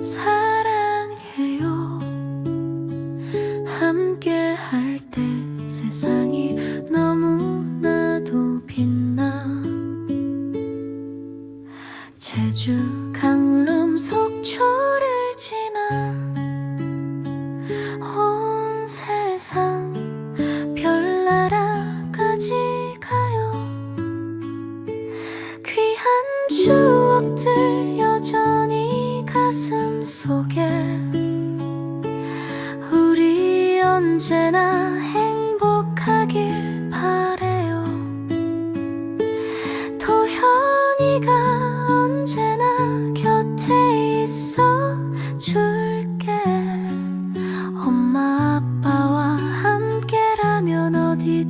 사랑해요. 함께 할 때 세상이 너무나도 빛나. 제주 강릉 속초를 지나 온 세상 별나라까지 가요. 귀한 추억들 가슴 속에 우리 언제나 행복하길 바래요. 도현이가 언제나 곁에 있어 줄게. 엄마 아빠와 함께라면 어디든